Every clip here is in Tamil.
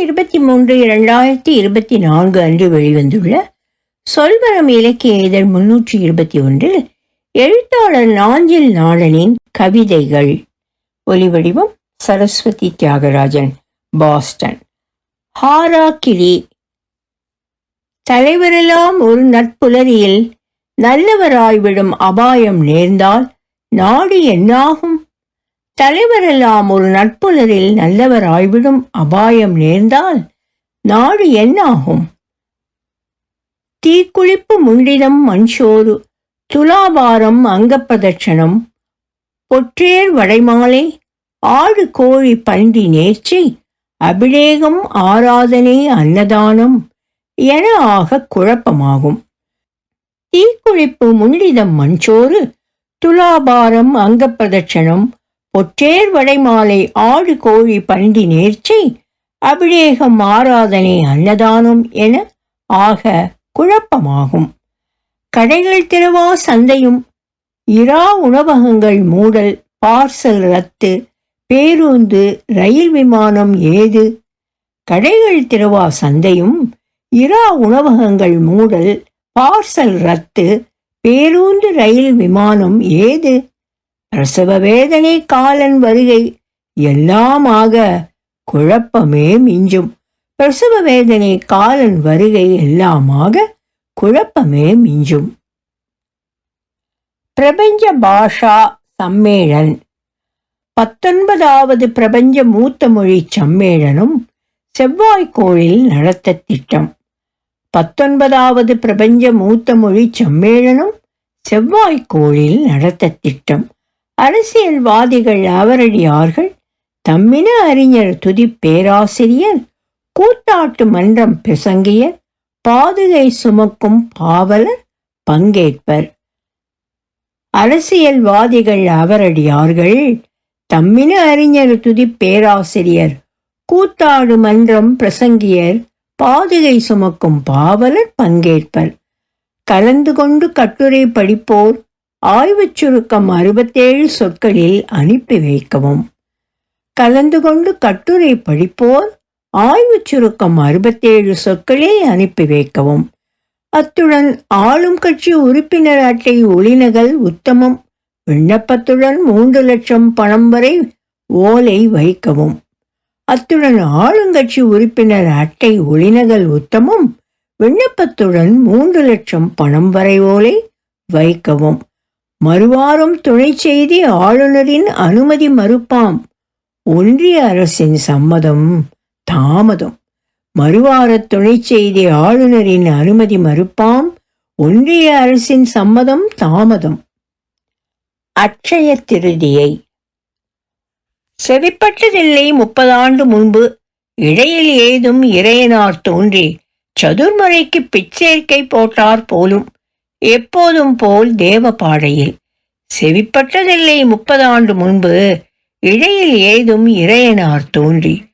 இருபத்தி மூன்று இரண்டாயிரத்தி இருபத்தி நான்கு அன்று வெளிவந்துள்ள சொல்வரம் இலக்கிய இதழ் முன்னூற்றி இருபத்தி ஒன்றில் எழுத்தாளர் நாஞ்சில் நாடனின் கவிதைகள். ஒலிவடிவம் சரஸ்வதி தியாகராஜன் பாஸ்டன். ஹாரா கிளி தலைவரெல்லாம் ஒரு நட்புலரியில் நல்லவராய்விடும் அபாயம் நேர்ந்தால் நாடு என்னாகும்? தலைவரெல்லாம் ஒரு நட்புலரில் நல்லவராய்விடும் அபாயம் நேர்ந்தால் நாடு என்னாகும்? தீக்குளிப்பு முண்டினம் மண்சோறு துலாபாரம் அங்கப்பதட்சணம் பொற்றேர் வடைமாலை ஆடு கோழி பண்டி நேர்ச்சி அபிடேகம் ஆராதனை அன்னதானம் என ஆக குழப்பமாகும். தீக்குளிப்பு முன்னிடம் மண்சோறு துலாபாரம் அங்கப்பிரதட்சணம் ஒற்றேர் வடைமாலை ஆடு கோழி பண்டி நேர்ச்சி அபிஷேகம் ஆராதனை அன்னதானம் என ஆக குழப்பமாகும். கடைகள் திறவா சந்தையும் இரா உணவகங்கள் மூடல் பார்சல் ரத்து பேருந்து ரயில் விமானம் ஏது? கடைகள் திருவா சந்தையும் இரா உணவகங்கள் மூடல் பார்சல் ரத்து பேருந்து ரயில் விமானம் ஏது? பிரசவ வேதனை காலன் வருகை எல்லாமாக குழப்பமே மிஞ்சும். பிரசவ வேதனை காலன் வருகை எல்லாமாக குழப்பமே மிஞ்சும். பிரபஞ்ச பாஷா சம்மேளன். பத்தொன்பதாவது பிரபஞ்ச மூத்த மொழி சம்மேளனம் செவ்வாய்க்கோளில் நடத்த திட்டம். பத்தொன்பதாவது பிரபஞ்ச மூத்த மொழி சம்மேளனம் செவ்வாய்க்கோளில் நடத்த திட்டம். அரசியல்வாதிகள் அவரடியார்கள். தம்மின அறிஞர் துதி பேராசிரியர் கூத்தாட்டு மன்றம் பிரசங்கியர் பாதுகை சுமக்கும் பாவலர் பங்கேற்பர். அரசியல்வாதிகள் அவரடியார்கள். தம்மின அறிஞர் துதி பேராசிரியர் கூத்தாடு மன்றம் பிரசங்கியர் பாதுகை சுமக்கும் பாவலர் பங்கேற்பர். கலந்து கொண்டு கட்டுரை படிப்போர் ஆய்வுச் சுருக்கம் அறுபத்தேழு சொற்களில் அனுப்பி வைக்கவும். கலந்து கொண்டு கட்டுரை படிப்போர் ஆய்வுச் சுருக்கம் அறுபத்தேழு சொற்களில் அனுப்பி வைக்கவும். அத்துடன் ஆளும் கட்சி உறுப்பினர் அட்டை ஒளிநகல் உத்தமம் விண்ணப்பத்துடன் மூன்று லட்சம் பணம் வரை ஓலை வைக்கவும். அத்துடன் ஆளுங்கட்சி உறுப்பினர் அட்டை ஒளிநகல் உத்தமும் விண்ணப்பத்துடன் மூன்று லட்சம் பணம் வரை ஓலை வைக்கவும். மறுவாரம் துணை செய்தி ஆளுநரின் அனுமதி மறுப்பாம். ஒன்றிய அரசின் சம்மதம் தாமதம். மறுவார துணை செய்தி ஆளுநரின் அனுமதி மறுப்பாம். ஒன்றிய அரசின் சம்மதம் தாமதம். அட்சய திருதியை. செவிப்பட்டதில்லை முப்பதாண்டு முன்பு. இடையில் ஏதும் இறையனார் தோன்றி சதுர்மறைக்கு பிச்சேர்க்கை போட்டார் போலும். எப்போதும் போல் தேவப்பாடையில் செவிப்பட்டதில்லை செவிப்பட்டதில்லை முப்பதாண்டு முன்பு இழையில் ஏதும் இறையனார் தோன்றி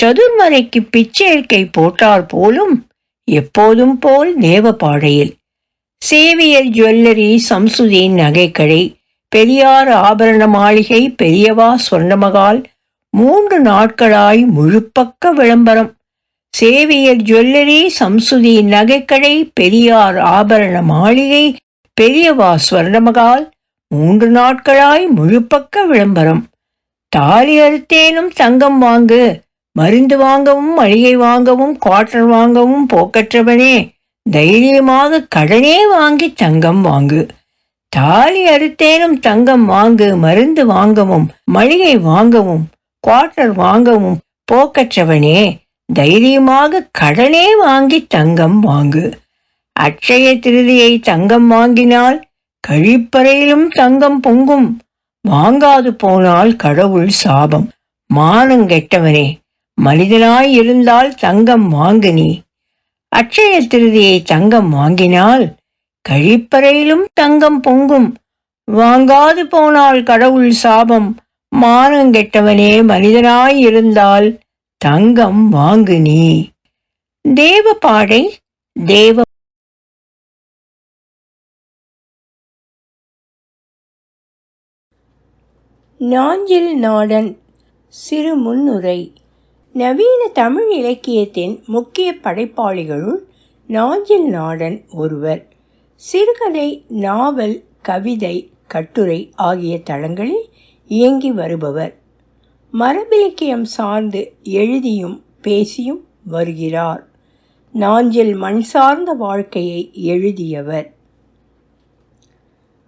சதுர்மறைக்கு பிச்சேர்க்கை போட்டார் போலும் எப்போதும் போல் தேவப்பாடையில் சேவியர் ஜுவல்லரி சம்சுதீன் நகைக்கடை பெரியார் ஆபரண மாளிகை பெரியவா சொன்னமகால் மூன்று நாட்களாய் முழுப்பக்க விளம்பரம். சேவியர் ஜுவல்லரி சம்சுதி நகைக்கடை பெரியார் ஆபரண மாளிகை பெரியவா ஸ்வர்ணமகால் மூன்று நாட்களாய் முழுப்பக்க விளம்பரம். தாலி அறுத்தேனும் தங்கம் வாங்கு மருந்து வாங்கவும் மளிகை வாங்கவும் குவார்டர் வாங்கவும் போக்கற்றவனே தைரியமாக கடனே வாங்கி தங்கம் வாங்கு. தாலி அறுத்தேனும் தங்கம் வாங்கு மருந்து வாங்கவும் மளிகை வாங்கவும் குவார்டர் வாங்கவும் போக்கற்றவனே தைரியமாக கடனே வாங்கி தங்கம் வாங்கு. அட்சய திருதியை தங்கம் வாங்கினால் கழிப்பறையிலும் தங்கம் பொங்கும். வாங்காது போனால் கடவுள் சாபம். மானம் கெட்டவனே மனிதனாய் இருந்தால் தங்கம் வாங்கு நீ. அட்சய திருதியை தங்கம் வாங்கினால் கழிப்பறையிலும் தங்கம் பொங்கும். வாங்காது போனால் கடவுள் சாபம். மானங்கெட்டவனே மனிதனாய் இருந்தால் தங்கம் வாங்குனி தேவபாடை தேவ தேவ நாஞ்சில் நாடன் சிறு முன்னுரை. நவீன தமிழ் இலக்கியத்தின் முக்கிய படைப்பாளிகளுள் நாஞ்சில் நாடன் ஒருவர். சிறுகதை நாவல் கவிதை கட்டுரை ஆகிய தளங்களில் இயங்கி வருபவர். மரபிலக்கியம் சார்ந்து எழுதியும் பேசியும் வருகிறார். நாஞ்சில் மண் சார்ந்த வாழ்க்கையை எழுதியவர்.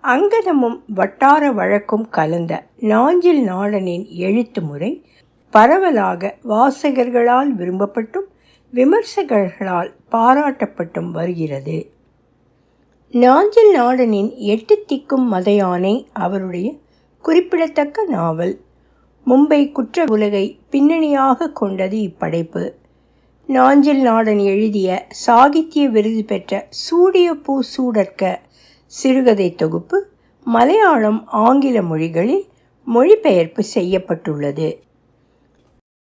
அங்கதமும் வட்டார வழக்கும் கலந்த நாஞ்சில் நாடனின் எழுத்து முறை பரவலாக வாசகர்களால் விரும்பப்பட்டும் விமர்சகர்களால் பாராட்டப்பட்டும் வருகிறது. நாஞ்சில் நாடனின் எட்டு திக்கும் மதையானை அவருடைய குறிப்பிடத்தக்க நாவல் மும்பை குற்ற உலகை பின்னணியாக கொண்டது இப்படைப்பு. நாஞ்சில் நாடன் எழுதிய சாகித்ய விருது பெற்ற சூடிய பூ சூடற்க சிறுகதை தொகுப்பு மலையாளம் ஆங்கில மொழிகளில் மொழிபெயர்ப்பு செய்யப்பட்டுள்ளது.